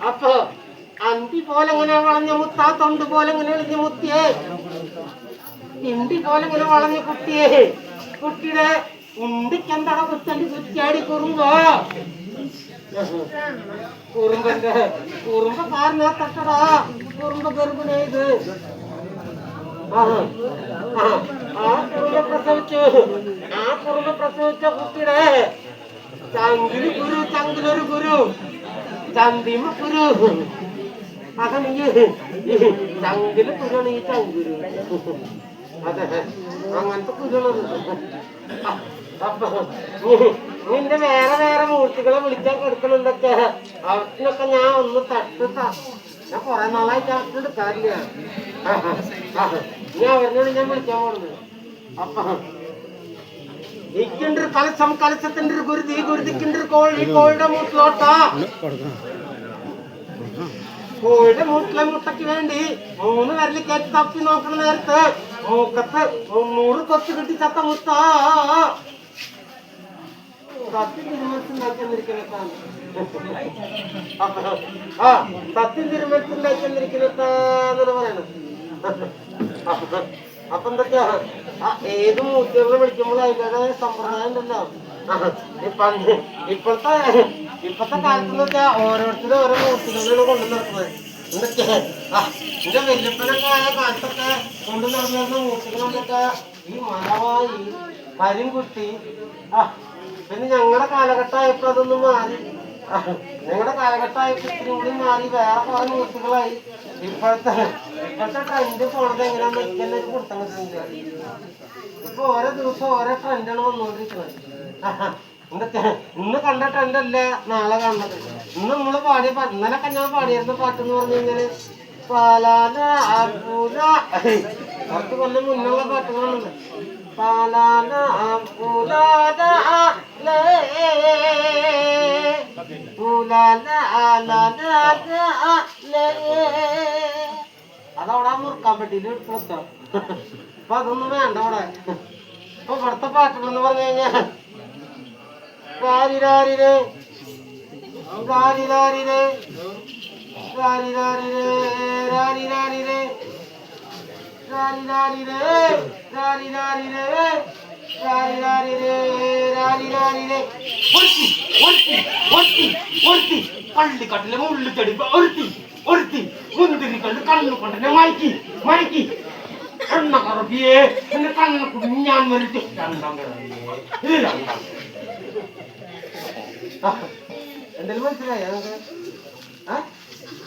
അപ്പൊ ആ, അന്തി പോലെ ഇങ്ങനെ വളഞ്ഞ മുത്ത തൊണ്ട് പോലെ ഇങ്ങനെ വിളിഞ്ഞ മുത്തിയേ ഇന്തി പോലെ ഇങ്ങനെ വളഞ്ഞ കുട്ടിയേ കുട്ടിയുടെ உண்டு கந்தட குத்தண்டி சுத்தாடி குறுங்க குறும்பங்க குறும்ப காரணா தட்டடா குறும்ப கருப்புனே இது குறும்ப பிரசவிச்சு ஆ குறும்ப பிரசவிச்ச குத்திடே தங்கிலி குரு தங்கிலொரு குரு. தந்திம குரு. അത നീ ചങ്കില് കുരുവാണ് ഈ ചങ്കുരു അതെ അങ്ങനത്തെ കുരുള്ളത് നിന്റെ വേറെ വേറെ മൂർത്തികളെ വിളിക്കാൻ കൊടുക്കണുണ്ടൊക്കെ അവത്തിനൊക്കെ ഞാൻ ഒന്ന് തട്ടുത്താ ഞാൻ കൊറേ നാളായിട്ട് അവർക്ക് എടുക്കാറില്ല. ഇനി അവരിനോട് ഞാൻ വിളിക്കാൻ പോകുന്നത് അപ്പൊ ഇക്കിണ്ട് കലശം കലശത്തിന്റെ ഒരു ഗുരുതി ഗുരുതിക്കിണ്ട് കോഴി കോഴിയുടെ മൂട്ടിലോട്ടാ കോഴിയുടെ മൂട്ടിലെ മുട്ടയ്ക്ക് വേണ്ടി മൂന്ന് വിരലിൽ കയറ്റി തപ്പി നോക്കുന്ന നേരത്ത്. മൂക്കത്ത് മുന്നൂറ് കൊച്ചു കിട്ടി ചത്ത മുത്ത. സത്യം തിരുമനത്തുണ്ടാക്കി വന്നിരിക്കുന്നതാണ് ആ സത്യം തിരുമനത്തുണ്ടാക്കി വന്നിരിക്കുന്നതാണ് പറയണത് അപ്പൊ എന്തൊക്കെയാ ഏത് മൂർത്തികളെ വിളിക്കുമ്പോൾ അതിന്റെതായ സമ്പ്രദായം ഉണ്ടല്ലോ ഇപ്പോഴത്തെ ഇപ്പോഴത്തെ കാലത്ത് വെച്ചാൽ ഓരോരുത്തരും ഓരോ മൂർത്തികളാണ് കൊണ്ടു നടക്കുന്നത് എന്തൊക്കെ എന്റെ വല്യപ്പനൊക്കെ ആയ കാലത്തൊക്കെ കൊണ്ടു നടന്നിരുന്ന മൂർത്തികളൊക്കെ ഈ മലവായി കരിംകുട്ടി ആ പിന്നെ ഞങ്ങളുടെ കാലഘട്ടമായപ്പോ അതൊന്നും മാറി. ഞങ്ങളുടെ കാലഘട്ടമായപ്പോ ഇത്തിരി കൂടി മാറി. വേറെ കുറെ ന്യൂസുകളായി. ഇപ്പോഴത്തെ ഇപ്പോഴത്തെ ട്രെൻഡ് പോണത് എങ്ങനെയാന്ന് വെച്ചാൽ ഒരു കൊടുത്തം ഇപ്പൊ ഓരോ ദിവസം ഓരോ ട്രെൻഡാണ് വന്നുകൊണ്ടിരിക്കുന്നത് ഇന്ന് കണ്ട ട്രെൻഡ് അല്ല നാളെ കാണുന്നത്. ഇന്ന് നമ്മൾ പാടിയ പാട്ട് ഇന്നലൊക്കെ ഞാൻ പാടിയിരുന്ന പാട്ട് എന്ന് പറഞ്ഞു കഴിഞ്ഞാൽ പാലാന കുറച്ച് കൊല്ലം മുന്നുള്ള പാട്ടുകളുണ്ട് pananam ulana ale ulana alana ale അതവിടെ മുറുക്കാൻ പറ്റിയില്ല പ്രശ്നം അപ്പൊ അതൊന്നും വേണ്ട അവിടെ. ഇപ്പൊ ഇവിടുത്തെ പാട്ടുകളെന്ന് പറഞ്ഞു കഴിഞ്ഞാൽ ലാരിലാരിരേ ലാരിലാരിരേ ലാരിലാരിരേ ലാരിലാരിരേ ராரி ராரி ரே. ராரி ராரி ரே. ராரி ராரி ரே. ராரி ராரி ரே. ஒருத்தி ஒருத்தி ஒருத்தி ஒருத்தி. பள்ளி கட்டில முள்ளு தெடுப்ப. ஒருத்தி ஒருத்தி. முந்திரி கண்டு கண்ணு கொண்டனே மயக்கி மயக்கி. கண்ண கரப்பியே இந்த கண்ணு குடி ஞான் வருது கண்டாங்க இது கண்டாங்க ரெண்டு மனசுல எனக்கு. ஆ?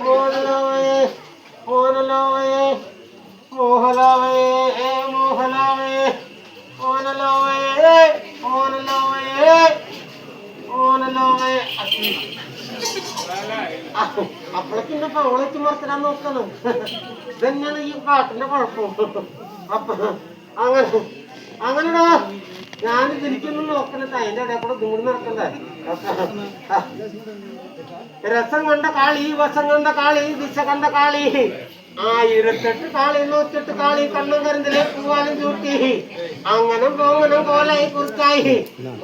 போனலாமையே போனலாமையே மோகலாமையே மோகலாமையே போனலாமையே போனலாமையே போனலாமையே അപ്പോഴേക്കും എന്റെ പവളേക്ക് മറത്തിടാൻ നോക്കണം ഇതന്നെയാണ് ഈ പാട്ടിന്റെ കുഴപ്പം. അപ്പൊ അങ്ങനെ അങ്ങനെടാ. ഞാൻ ഇതിരിക്കുന്നു നോക്കണത് അതിന്റെ ഇടയിൽ കൂടെ ദൂരം നടക്കണ്ടേ? അപ്പൊ, ആ. രസം കണ്ട കാളി വസം കണ്ട കാളി ദിശ കണ്ട കാളി. ആയിരത്തെട്ട് കാളി നൂറ്റെട്ട് കാളി കണ്ണും കരുന്നിലെ പൂവാലും ചൂട്ടി. അങ്ങനെ പോങ്ങനം പോലെ കുറിച്ചായി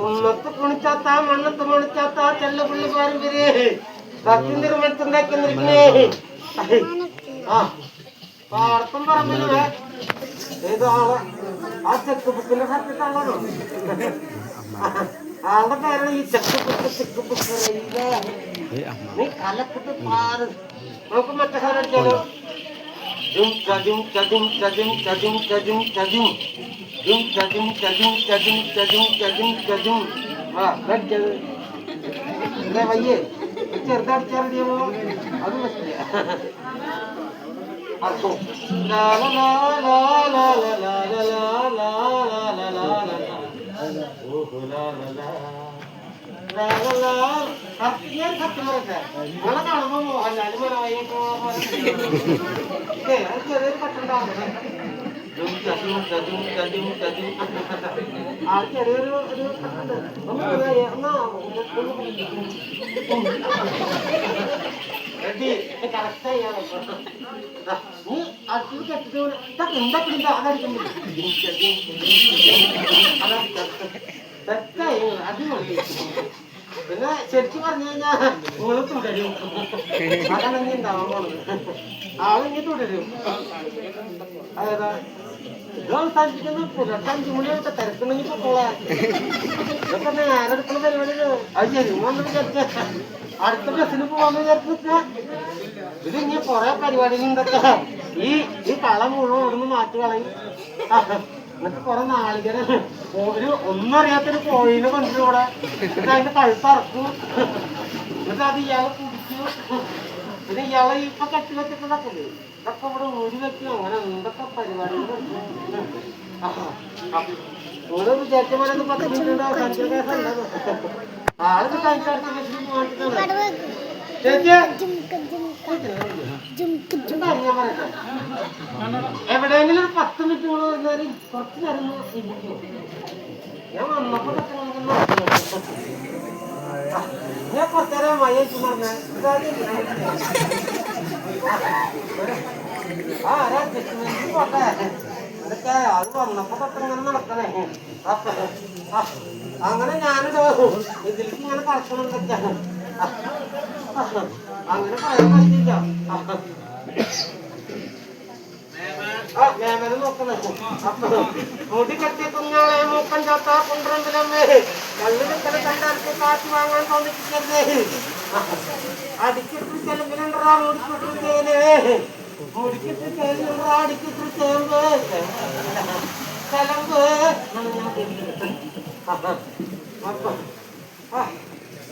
ഉമ്മത്ത് കുണിച്ചാത്ത മണ്ണത്ത് മുണിച്ചാത്ത ചെല്ല പുള്ളി പാരമ്പര്യ ತಿಂದಿರು ಮೇಲೆ ತಿಂದ അർത്ഥം പറഞ്ഞില്ലേ ഏതാള് ആ ചെക്ക് ബുക്കിന്റെ സത്യത്താളാണോ ആളുടെ പേരാണ് ഈ ചെക്ക് ബുക്ക് ചെക്ക് ബുക്ക് നീ കലക്കിട്ട് പാറ് നമുക്ക് മറ്റേ സാധനം അടിച്ചാലോ ചും ചതും ചതും ചതും ചതും ചതും ചതും ചും ചതും ചതും ചതും ചതും ചതും ചതും ആ വെച്ചത് എന്താ വയ്യേ చేరదాడి చేరదేమో అది వస్తుంది అర్థం కట్టండి ആ ചെറിയൊരു ഒരു നീ അടുത്ത് കെട്ടിട്ട് എന്താ അതടിക്കുന്നില്ല തെറ്റായി അത് മതി പിന്നെ ശരിക്കും പറഞ്ഞു കഴിഞ്ഞാൽ നിങ്ങൾ തുടരും അതാണ് ഇനി ഉണ്ടാവാൻ പോണത് ആളിങ്ങനെ തുടരും അതേതാ ഇത് അവസാനിപ്പിക്കുന്ന പുലർച്ചെ അഞ്ചു മണിയൊക്കെ തിരക്കുണ്ടെങ്കിൽ പൊക്കോളാം ഇതൊക്കെ ഞാനെടുക്കുന്ന പരിപാടിയാണ്. അത് ശരി വിചാരിച്ച. അടുത്ത ബസ്സിന് പോവാന്ന് വിചാരിച്ചു ഇത് ഇനി കൊറേ പരിപാടികളുണ്ടൊക്കെ ഈ ഈ കള മുഴുവൻ ഒന്ന് മാറ്റി കളയും. എന്നിട്ട് കുറെ നാളികരെ ഒരു ഒന്നും അറിയാത്തൊരു കോഴിനെ കൊണ്ടുവരും ഇവിടെ. അതിന്റെ കഴുത്തറക്കും എന്നിട്ട് അത് ഇയാളെ കുടിച്ചു പിന്നെ ഇയാളെ ഇപ്പൊ കെട്ടി വെച്ചിട്ടുണ്ടൊക്കെ ഇതൊക്കെ ഇവിടെ അങ്ങനെ എന്തൊക്കെ പരിപാടികൾ ഓരോ ചേച്ചമാരൊക്കെ പത്തിട്ടുണ്ടോ ആളൊക്കെ എവിടെയെങ്കിലും ഒരു പത്ത് മിനിറ്റ് കൂടെ വരുന്നവര് കുറച്ച് നേരം ഇരിക്കും ഞാൻ വന്നപ്പോ ഞാൻ കുറച്ചേരം വയ്യ ചുമ അങ്ങനെ ഞാനിത് ഇതിലേക്ക് ഇങ്ങനെ കടക്കണെന്തൊക്കെയാ അങ്ങനെ പറയാൻ പറ്റില്ല മുടി കെട്ടിയ കുഞ്ഞാളെ മൂക്കൻ ചാത്ത കുണ്ടറമ്പിലമ്മേ കള്ളു നിൽക്കണ കാറ്റ് വാങ്ങാൻ തോന്നിപ്പിക്കരുതേ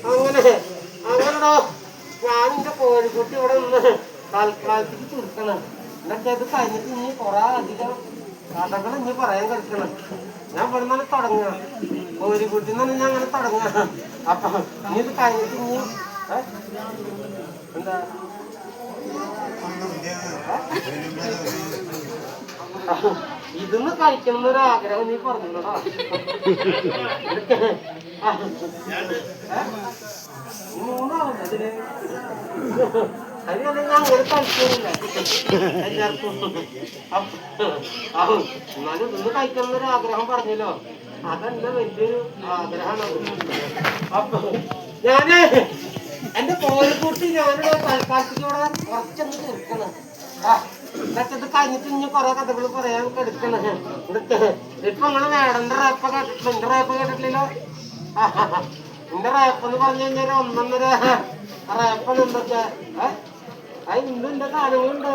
അങ്ങനെ അങ്ങനെടോ ഞാൻ എന്റെ കോഴിക്കുട്ടി ഇവിടെ നിന്ന് തൽക്കാലത്തേക്ക് ചുരുക്കണം എന്നൊക്കെ അത് കഴിഞ്ഞിട്ട് ഇനി കുറെ അധികം കഥകൾ ഇനി പറയാൻ കിടക്കണം ഞാൻ ഇവിടെ നിന്നാണ് തുടങ്ങുക കോഴിക്കുട്ടി നിന്നാണ് ഞാൻ അങ്ങനെ തുടങ്ങുക അപ്പൊ ഇനി ഇത് കഴിഞ്ഞിട്ട് ഇനി? എന്താ? ഇതൊന്ന് കഴിക്കണം ഒരു ആഗ്രഹം നീ പറഞ്ഞോടാ ഞാൻ കഴിക്കുന്നില്ല എല്ലാവർക്കും എന്നാലും ഇന്ന് കഴിക്കണം ഒരു ആഗ്രഹം പറഞ്ഞല്ലോ അതെന്റെ വലിയൊരു ആഗ്രഹമാണ് അപ്പൊ ഞാൻ എന്റെ കോഴിക്കൂട്ടി ഞാനിവിടെ തൽക്കാലത്തേക്ക് ഇവിടെ കുറച്ചൊന്ന് തീർക്കണം ഇതൊക്കെ ഇത് കഴിഞ്ഞിട്ട് ഇനി കുറെ കഥകൾ പറയാൻ എടുക്കണേ ഇപ്പൊ നിങ്ങൾ വേടന്റെ റേപ്പ് കേട്ടിട്ടില്ല എന്റെ റേപ്പ് കേട്ടിട്ടില്ലല്ലോ എന്റെ റാപ്പ് എന്ന് പറഞ്ഞു കഴിഞ്ഞാൽ ഒന്നൊന്നര റേപ്പാണ് എന്തൊക്കെ? ഇന്നും എന്റെ സാധനങ്ങളുണ്ട്.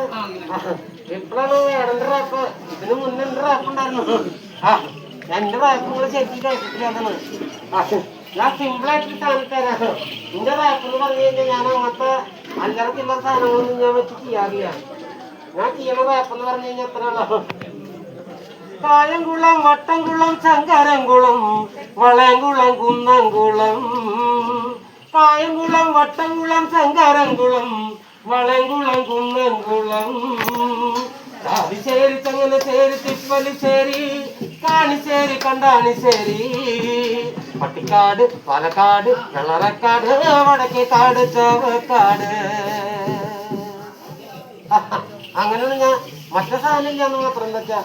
ഇപ്പോഴാണ് വേടന്റെ റേപ്പ് ഇതിന് മുന്നേ എന്റെ റേപ്പ് ഉണ്ടായിരുന്നു. എന്റെ റേപ്പ് നിങ്ങൾ ശരിക്കും കേട്ടിട്ടില്ല അതാണ് ഞാൻ സിമ്പിളായിട്ട് സാധനം തരാം നിന്റെ എന്ന് പറഞ്ഞു കഴിഞ്ഞാൽ ഞാൻ അങ്ങനത്തെ അല്ലറ ചില്ലറ സാധനങ്ങളൊന്നും ഞാൻ വെച്ച് ചെയ്യാറില്ല ഞാൻ ചെയ്യണ റാപ്പ് പറഞ്ഞു കഴിഞ്ഞാൽ എത്രയുള്ള കായംകുളം വട്ടംകുളം ശങ്കരംകുളം വളയംകുളം കുന്നംകുളം. കായംകുളം വട്ടംകുളം ശങ്കരംകുളം വളയംകുളം കുന്നംകുളം. ചേരിച്ചങ്ങനെ ചേരി തിപ്പലി തിപ്പലിശ്ശേരി കാണിശ്ശേരി കണ്ടാണിശ്ശേരി പട്ടിക്കാട് പാലക്കാട് വെള്ളറക്കാട് വടക്കേക്കാട് ചാവക്കാട്. അങ്ങനെയാണ് ഞാൻ മറ്റേ സാധനം ഇല്ലാന്ന് മാത്രം എന്താ വെച്ചാ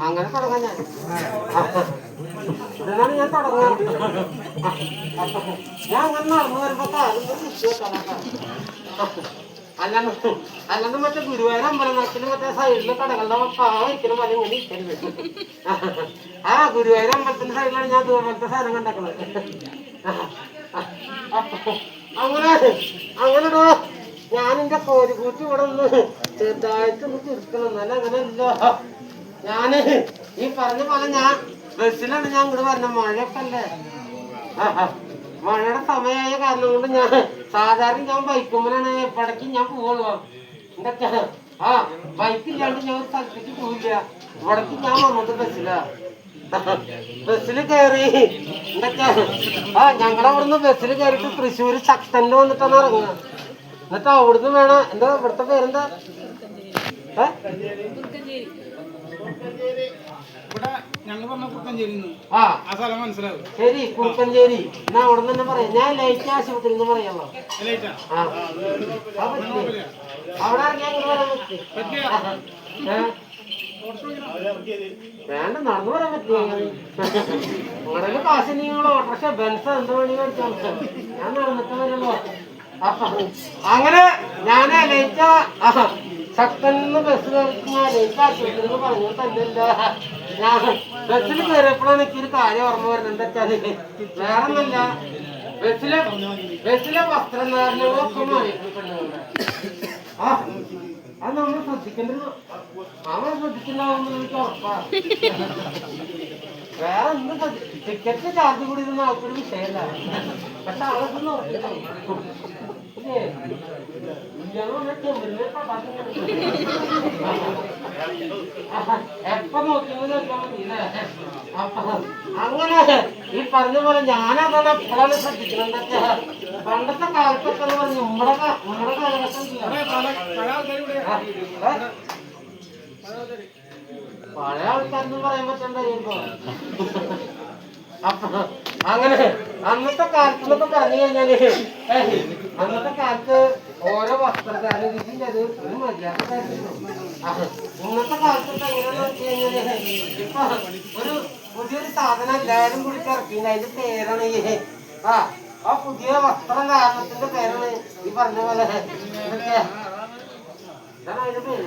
അങ്ങനെ തുടങ്ങാം ഞാൻ. ആ, ഞാൻ അപ്പൊ ഞാൻ അങ്ങനെ നടന്നു വരുമ്പോ കാലം അല്ലാണ്ട് അല്ലാണ്ട് മറ്റേ ഗുരുവായൂർ അമ്പലനടത്തിന് മറ്റേ സൈഡിലെ കടകളുടെ ഒരിക്കലും വല ഇങ്ങനെ ഇരിക്കരുത്. ആ ഗുരുവായൂർ അമ്പലത്തിന്റെ സൈഡിലാണ് ഞാൻ ഇതുപോലത്തെ സാധനം കണ്ടേക്കുന്നത് അങ്ങനെ അങ്ങനെടോ എന്റെ കോരിക്കൂട്ടി ഇവിടെ ഒന്ന് ചെറുതായിട്ട് ഒന്ന് ചുരുക്കണം. എന്നാലും അങ്ങനെയല്ല. ഞാൻ ഈ പറഞ്ഞ പോലെ ഞാൻ ബസ്സിലാണ് ഞാൻ ഇങ്ങോട്ട് പറഞ്ഞ മഴയൊക്കെ അല്ലേ. മഴയുടെ സമയമായ കാരണം കൊണ്ട് ഞാൻ സാധാരണ ഞാൻ ബൈക്കുമ്പോഴാണ് എപ്പോഴേക്കും ഞാൻ പോവുള്ളൂ. എന്തൊക്കെ ആ ബൈക്കില്ലാണ്ട് ഞാൻ ഒരു സ്ഥലത്തേക്ക് പോയില്ല ഇവിടേക്ക് ഞാൻ വന്നത് ബസ്സിലാ. ബസ്സിൽ കയറി എന്തൊക്കെ ആ ഞങ്ങളുടെ അവിടുന്ന് ബസ്സിൽ കയറിയിട്ട് തൃശ്ശൂർ ശക്തന്റെ വന്നിട്ടാണ് ഇറങ്ങുക എന്നിട്ട് അവിടുന്ന് വേണം. എന്താ ഇവിടുത്തെ പേരെന്താ? ഏ? ആ. ആ സ്ഥലം മനസ്സിലാവും. ശരി കുറുക്കഞ്ചേരി എന്നാ അവിടെ തന്നെ പറയാം. ഞാൻ ലൈറ്റ് ആശുപത്രി എന്ന് പറയാമോ അവിടെ വേണ്ട നടന്നു പറയാൻ പറ്റില്ല. നിങ്ങളുടെ കാശ് നിങ്ങൾ ഓട്ടോറിക്ഷ ബെൻസ് എന്ത് വേണി മേടിച്ചാൽ ഞാൻ നടന്നിട്ട് വരുമ്പോ അപ്പൊ അങ്ങനെ ഞാൻ ലൈറ്റ ബസ്സിൽ കയറിയപ്പോഴാണ് എനിക്ക് ഒരു കാര്യം ഓർമ്മ വരുന്നത്. എന്താ വെച്ചാൽ വേറെ ഒന്നല്ല ബസ്സിലെ ബസ്സിലെ വസ്ത്രം അത് നമ്മൾ ശ്രദ്ധിക്കേണ്ടത് അവൻ ശ്രദ്ധിക്കുന്ന വേറെ എന്ത് ടിക്കറ്റ് ചാർജ് കൂടി ഇതൊന്നും ആൾക്കൊരു വിഷയമല്ല. പക്ഷെ അവളൊക്കെ നോക്കണം എപ്പോ നോക്കിയെന്ന് ചോദിക്കാൻ മതി അങ്ങനെ ഈ പറഞ്ഞ പോലെ ഞാനതാണ് എപ്പോഴാണ് ശ്രദ്ധിക്കുന്നത് പണ്ടത്തെ കാലത്തൊക്കെ എന്ന് പറഞ്ഞു നമ്മുടെ നമ്മുടെ ഇവിടെ പഴയ ആൾക്കാരെന്ന് പറയാൻ പറ്റണ്ട ഇപ്പൊ അപ്പൊ അങ്ങനെ അന്നത്തെ കാലത്ത് എന്നൊക്കെ പറഞ്ഞു കഴിഞ്ഞാൽ അന്നത്തെ കാലത്ത് ഓരോ വസ്ത്രധാരണ രീതിയിൽ അത് ഒരു മര്യാദ ഇന്നത്തെ കാലത്ത് എങ്ങനെയാന്ന് വെച്ച് കഴിഞ്ഞാൽ ഇപ്പൊ ഒരു പുതിയൊരു സാധനം എല്ലാവരും കൂടി ഇറക്കിണ്ട് അതിന്റെ പേരാണ് ഈ ആ ആ പുതിയ വസ്ത്രം കാരണത്തിന്റെ പേരാണ് ഈ പറഞ്ഞ പോലെ ഇതൊക്കെ. ഇതാണ് അതിന്റെ പേര്.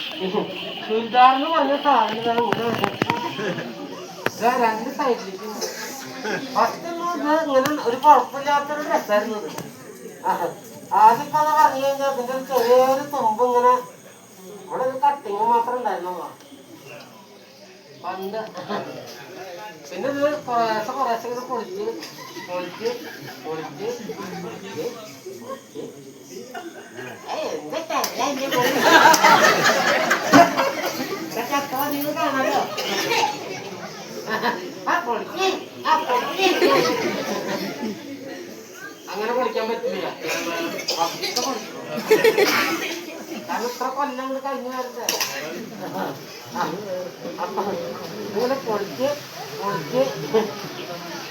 എന്ന് പറഞ്ഞ സാധനം ഇതാ രണ്ട് സൈഡിലേക്ക് ഫസ്റ്റ് ഇങ്ങനെ ഒരു കുഴപ്പമില്ലാത്തൊരു ഡ്രസ്സായിരുന്നു ഇത്. ആദ്യമൊക്കെ അത് പറഞ്ഞു കഴിഞ്ഞാൽ അതിന്റെ ഒരു ചെറിയൊരു തുമ്പ് ഇങ്ങനെ ഇവിടെ ഒരു കട്ടിങ് മാത്രം ഉണ്ടായിരുന്നു പണ്ട്. പിന്നെ ഇത് കുറേശ്ശെ കുറേശ്ശെ ഇങ്ങനെ പൊളിച്ച് പൊളിച്ച് പൊളിച്ച് പൊളിച്ച് എന്താ തല്ല എന്റെ മോനെ? ഇതൊക്കെ അത്ര നിങ്ങൾ കാണാലോ ആ പൊളിച്ച് ആ പൊളിച്ച് അങ്ങനെ കുളിക്കാൻ പറ്റില്ല. കാരണം ഇത്ര കൊല്ലം കഴിഞ്ഞു വരട്ടെ ഇങ്ങനെ പൊളിച്ച് പൊളിച്ച്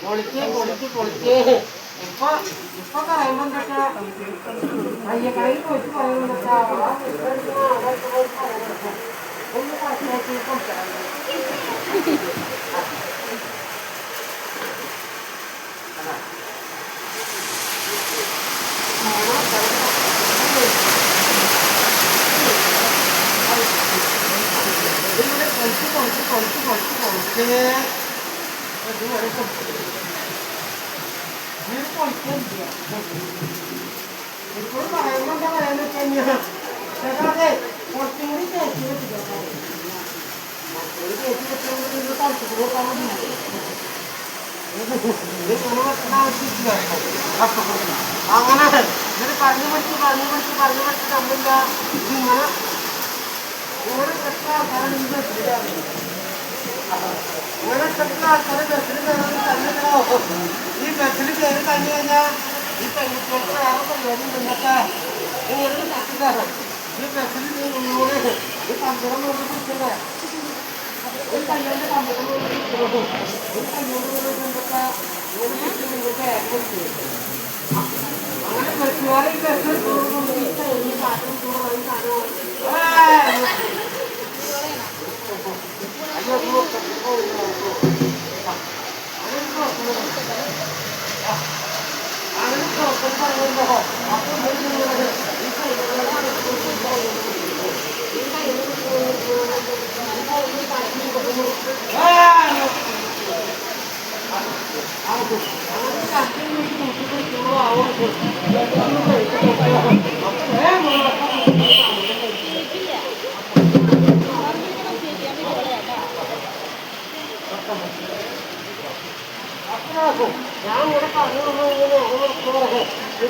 പൊളിച്ച് പൊളിച്ച് പൊളിച്ച്. ഇപ്പൊ ഇപ്പൊ പറയുമ്പോ എന്തൊക്കെ? അയ്യക്കടയിൽ പോയിട്ട് പറയുമ്പോ എന്തൊക്കെ അവിടെ വിസ്തരിക്കുന്ന അവിടെ പോയിട്ട് പറയുമ്പോ ഒന്ന് കറക്റ്റാക്കി കൊടുക്കണം ഇതിങ്ങനെ പൊളിച്ച് പൊളിച്ച് പൊളിച്ച് പൊളിച്ച് പൊളിച്ച് ഇപ്പോൾ പറയുമ്പോൾ എന്താ പറയാന്ന് വെച്ച് കഴിഞ്ഞാൽ ചേട്ടാ അതെ കുറച്ചും കൂടി തേച്ച് വെച്ചിട്ടോ ഒരു തേച്ച് വെച്ചുകൊണ്ട് നിങ്ങൾ തളിച്ചിട്ട് നോക്കാൻ മതി അങ്ങനെ ഇങ്ങനെ പറഞ്ഞു പഠിച്ച് പറഞ്ഞു പഠിച്ച് പറഞ്ഞു പഠിച്ച് തമ്മില്ല ഇതിങ്ങനെ ഓരോ പ്രശ്നം ആൾക്കാരാണ് ഈ ബസ്സിൽ കയറുന്നത് ഇങ്ങനെ എത്ര ആൾക്കാർ ബസ്സിൽ കയറുന്നത് തന്നെ ഈ ബസ്സിൽ കയറി കഴിഞ്ഞു കഴിഞ്ഞാൽ ഈ പെൺകുട്ടികൾക്ക് വേറെ പരിപാടി ഉണ്ടെന്നൊക്കെ ഇങ്ങനെ ഒരു ബസ് കയറും ഈ ബസ്സിൽ നിന്നൂടെ ഈ പന്തളം കൊണ്ട് പിടിച്ചല്ലേ ഒരു കല്യാണം പന്തളം കൊണ്ട് പിടിച്ചോ കാറ്റും ചൂടും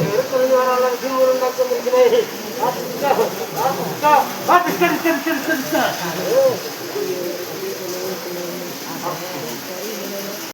아, 진짜. 아, 진짜. 아, 진짜. 아, 진짜. 아, 진짜. 아, 진짜. 아, 진짜.